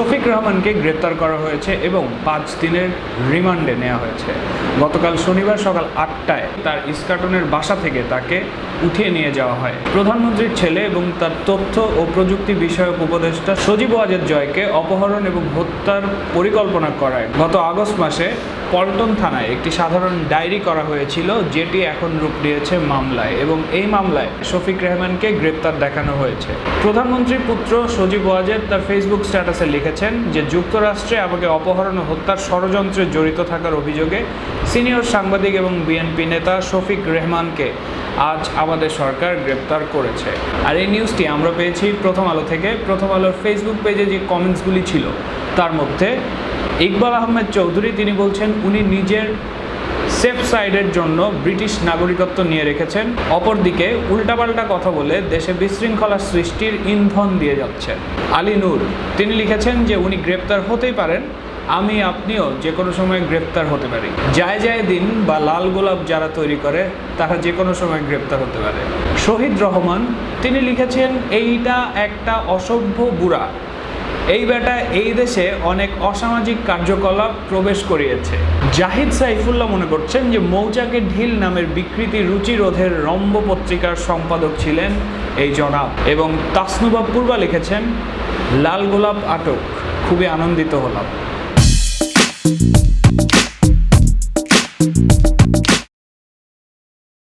শফিক রহমানকে গ্রেপ্তার করা হয়েছে এবং পাঁচ দিনের রিমান্ডে নেওয়া হয়েছে। গতকাল শনিবার সকাল আটটায় তার ইস্কাটনের বাসা থেকে তাকে উঠিয়ে নিয়ে যাওয়া হয়। প্রধানমন্ত্রীর ছেলে এবং তার তথ্য ও প্রযুক্তি বিষয়ক উপদেষ্টা সজীব ওয়াজেদ জয়কে অপহরণ এবং হত্যার পরিকল্পনা করায়। গত আগস্ট মাসে পল্টন থানায় একটি সাধারণ ডায়েরি করা হয়েছিল, যেটি এখন রূপ নিয়েছে মামলায় এবং এই মামলায় শফিক রেহমানকে গ্রেপ্তার দেখানো হয়েছে। প্রধানমন্ত্রীর পুত্র সজীব ওয়াজেদ তার ফেসবুক স্ট্যাটাসে লিখেছেন যে, যুক্তরাষ্ট্রে আমাকে অপহরণ ও হত্যার ষড়যন্ত্রে জড়িত থাকার অভিযোগে সিনিয়র সাংবাদিক এবং বিএনপি নেতা শফিক রেহমানকে আজ আমাদের সরকার গ্রেপ্তার করেছে। আর এই নিউজটি আমরা পেয়েছি প্রথম আলো থেকে। প্রথম আলোর ফেসবুক পেজে যে কমেন্টসগুলি ছিল, তার মধ্যে ইকবাল আহমেদ চৌধুরী, তিনি বলছেন, উনি নিজের সেফ সাইডের জন্য ব্রিটিশ নাগরিকত্ব নিয়ে রেখেছেন। অপরদিকে উল্টাপাল্টা কথা বলে দেশে বিশৃঙ্খলা সৃষ্টির ইন্ধন দিয়ে যাচ্ছে। আলী নূর, তিনি লিখেছেন যে, উনি গ্রেপ্তার হতেই পারেন। আমি, আপনিও যে কোনো সময় গ্রেপ্তার হতে পারি। যায় যায় দিন বা লাল গোলাপ যারা তৈরি করে, তারা যে কোনো সময় গ্রেপ্তার হতে পারে। শহীদ রহমান, তিনি লিখেছেন, এইটা একটা অসভ্য বুড়া। এই বেটা এই দেশে অনেক অসামাজিক কার্যকলাপ প্রবেশ করিয়েছে। জাহিদ সাইফুল্লাহ মনে করছেন যে মৌচাকে ঢিল নামের বিকৃতি রুচিরোধের রম্ব পত্রিকার সম্পাদক ছিলেন এই জনাব এবং তাসনুবাব পূর্বা লিখেছেন, লাল গোলাপ আটক, খুবই আনন্দিত হলাম।